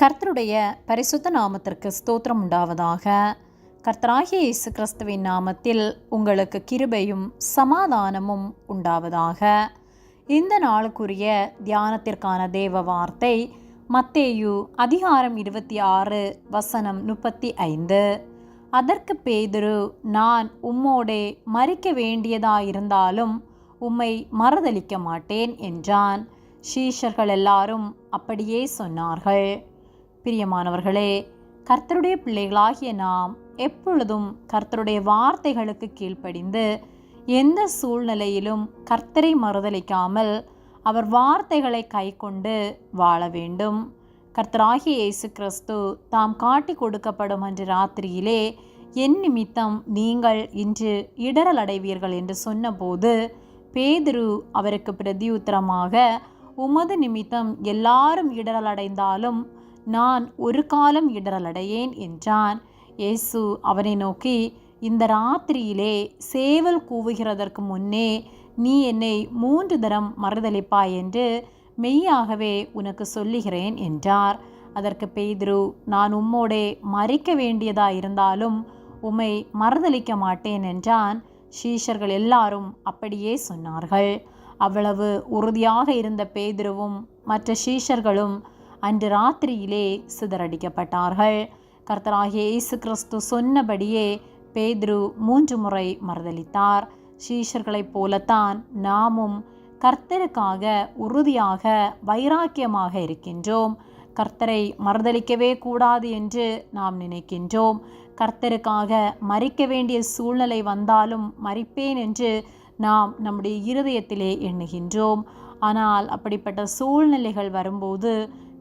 கர்த்தருடைய பரிசுத்த நாமத்திற்கு ஸ்தோத்திரம் உண்டாவதாக. கர்த்தராகிய இயேசு கிறிஸ்துவின் நாமத்தில் உங்களுக்கு கிருபையும் சமாதானமும் உண்டாவதாக. இந்த நாளுக்குரிய தியானத்திற்கான தேவ வார்த்தை மத்தேயு அதிகாரம் இருபத்தி ஆறு வசனம் முப்பத்தி ஐந்து. அதற்கு பேதுரு நான் உம்மோடே மறிக்க வேண்டியதாயிருந்தாலும் உம்மை மறுதளிக்க மாட்டேன் என்றான். சீஷர்கள் எல்லாரும் அப்படியே சொன்னார்கள். பிரியமானவர்களே கர்த்தருடைய பிள்ளைகளாகிய நாம் எப்பொழுதும் கர்த்தருடைய வார்த்தைகளுக்கு கீழ்ப்படிந்து எந்த சூழ்நிலையிலும் கர்த்தரை மறுதலிக்காமல் அவர் வார்த்தைகளை கைக்கொண்டு வாழ வேண்டும். கர்த்தராகிய இயேசு கிறிஸ்து தாம் காட்டி கொடுக்கப்படும் அன்று ராத்திரியிலே என் நிமித்தம் நீங்கள் இன்று இடரல் அடைவீர்கள் என்று சொன்னபோது பேதுரு அவருக்கு பிரதியுத்தரமாக உமது நிமித்தம் எல்லாரும் இடரல் அடைந்தாலும் நான் ஒரு காலம் இடரலடையேன் என்றான். இயேசு அவனை நோக்கி இந்த ராத்திரியிலே சேவல் கூவுகிறதற்கு முன்னே நீ என்னை மூன்று தரம் மறுதளிப்பாய் என்று மெய்யாகவே உனக்கு சொல்லுகிறேன் என்றார். அதற்கு பெய்திரு நான் உம்மோடே மறிக்க வேண்டியதாயிருந்தாலும் உம்மை மறுதளிக்க மாட்டேன் என்றான். சீஷர்கள் எல்லாரும் அப்படியே சொன்னார்கள். அவ்வளவு உறுதியாக இருந்த பேதுருவும் மற்ற சீஷர்களும் அன்று ராத்திரியிலே சிதறடிக்கப்பட்டார்கள். கர்த்தராகிய இயேசு கிறிஸ்து சொன்னபடியே பேதுரு மூன்று முறை மறுதளித்தார் சீஷர்களைப் போலத்தான் நாமும் கர்த்தருக்காக உறுதியாக வைராக்கியமாக இருக்கின்றோம். கர்த்தரை மறுதளிக்கவே கூடாது என்று நாம் நினைக்கின்றோம். கர்த்தருக்காக மறிக்க வேண்டிய சூழ்நிலை வந்தாலும் மறிப்பேன் என்று நாம் நம்முடைய இருதயத்திலே எண்ணுகின்றோம். ஆனால் அப்படிப்பட்ட சூழ்நிலைகள் வரும்போது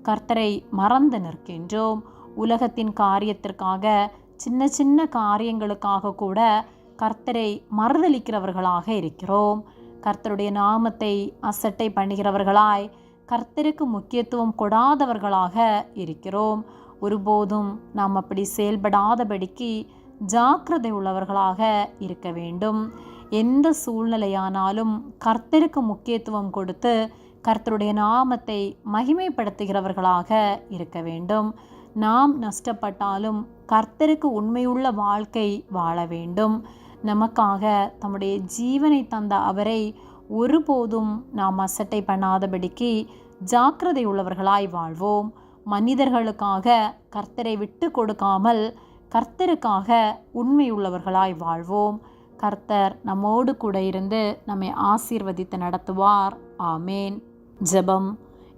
கர்த்தரை மறந்து நிற்கின்றோம். உலகத்தின் காரியத்திற்காக சின்ன சின்ன காரியங்களுக்காக கூட கர்த்தரை மறுதளிக்கிறவர்களாக இருக்கிறோம். கர்த்தருடைய நாமத்தை அசட்டை பண்ணுகிறவர்களாய் கர்த்தருக்கு முக்கியத்துவம் கொடாதவர்களாக இருக்கிறோம். ஒருபோதும் நாம் அப்படி செயல்படாதபடிக்கு ஜாக்கிரதை உள்ளவர்களாக இருக்க வேண்டும். எந்த சூழ்நிலையானாலும் கர்த்தருக்கு முக்கியத்துவம் கொடுத்து கர்த்தருடைய நாமத்தை மகிமைப்படுத்துகிறவர்களாக இருக்க வேண்டும். நாம் நஷ்டப்பட்டாலும் கர்த்தருக்கு உண்மையுள்ள வாழ்க்கை வாழ வேண்டும். நமக்காக தம்முடைய ஜீவனை தந்த அவரை ஒருபோதும் நாம் அசட்டை பண்ணாதபடிக்கு ஜாக்கிரதை உள்ளவர்களாய் வாழ்வோம். மனிதர்களுக்காக கர்த்தரை விட்டு கொடுக்காமல் கர்த்தருக்காக உண்மையுள்ளவர்களாய் வாழ்வோம். கர்த்தர் நம்மோடு கூட இருந்து நம்மை ஆசீர்வதித்து நடத்துவார். ஆமேன். ஜெபம்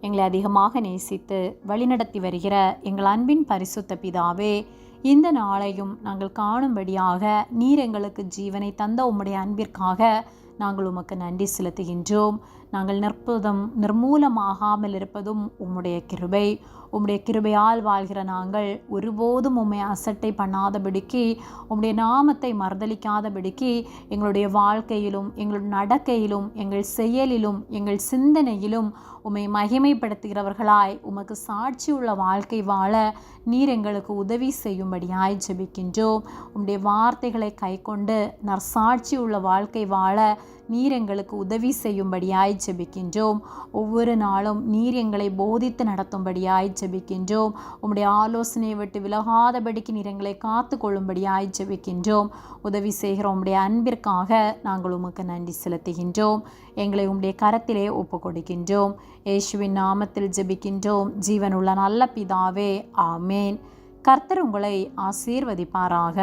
எங்களை அதிகமாக நேசித்து வழிநடத்தி வருகிற எங்கள் அன்பின் பரிசுத்த பிதாவே இந்த நாளையும் நாங்கள் காணும்படியாக நீர் எங்களுக்கு ஜீவனை தந்த உம்முடைய அன்பிற்காக நாங்கள் உமக்கு நன்றி செலுத்துகின்றோம். நாங்கள் நிற்பதும் நிர்மூலமாகாமல் இருப்பதும் உம்முடைய கிருபை. உம்முடைய கிருபையால் வாழ்கிற நாங்கள் ஒருபோதும் உம்மை அசட்டை பண்ணாதபடிக்கு உம்முடைய நாமத்தை மறுதளிக்காதபடிக்கு எங்களுடைய வாழ்க்கையிலும் எங்களுடைய நடக்கையிலும் எங்கள் செயலிலும் எங்கள் சிந்தனையிலும் உம்மை மகிமைப்படுத்துகிறவர்களாய் உமக்கு சாட்சி உள்ள வாழ்க்கை வாழ நீர் எங்களுக்கு உதவி செய்யும்படியாய் ஜெபிக்கின்றோம். உம்முடைய வார்த்தைகளை கைக்கொண்டு நற்சாட்சி உள்ள வாழ்க்கை வாழ நீர் எங்களுக்கு உதவி செய்யும்படியாய் ஜெபிக்கின்றோம் ஒவ்வொரு நாளும் நீர் எங்களை போதித்து நடத்தும்படியாய் ஜெபிக்கின்றோம் உம்முடைய ஆலோசனையை விட்டு விலகாதபடிக்கு நீர் எங்களை காத்து கொள்ளும்படியாய் ஜெபிக்கின்றோம் உதவி செய்கிற உம்முடைய அன்பிற்காக நாங்கள் உமக்கு நன்றி செலுத்துகின்றோம். எங்களை உம்முடைய கரத்திலே ஒப்பு கொடுக்கின்றோம் இயேசுவின் நாமத்தில் ஜெபிக்கின்றோம். ஜீவனுள்ள நல்ல பிதாவே ஆமேன். கர்த்தர் உங்களை ஆசீர்வதிப்பாராக.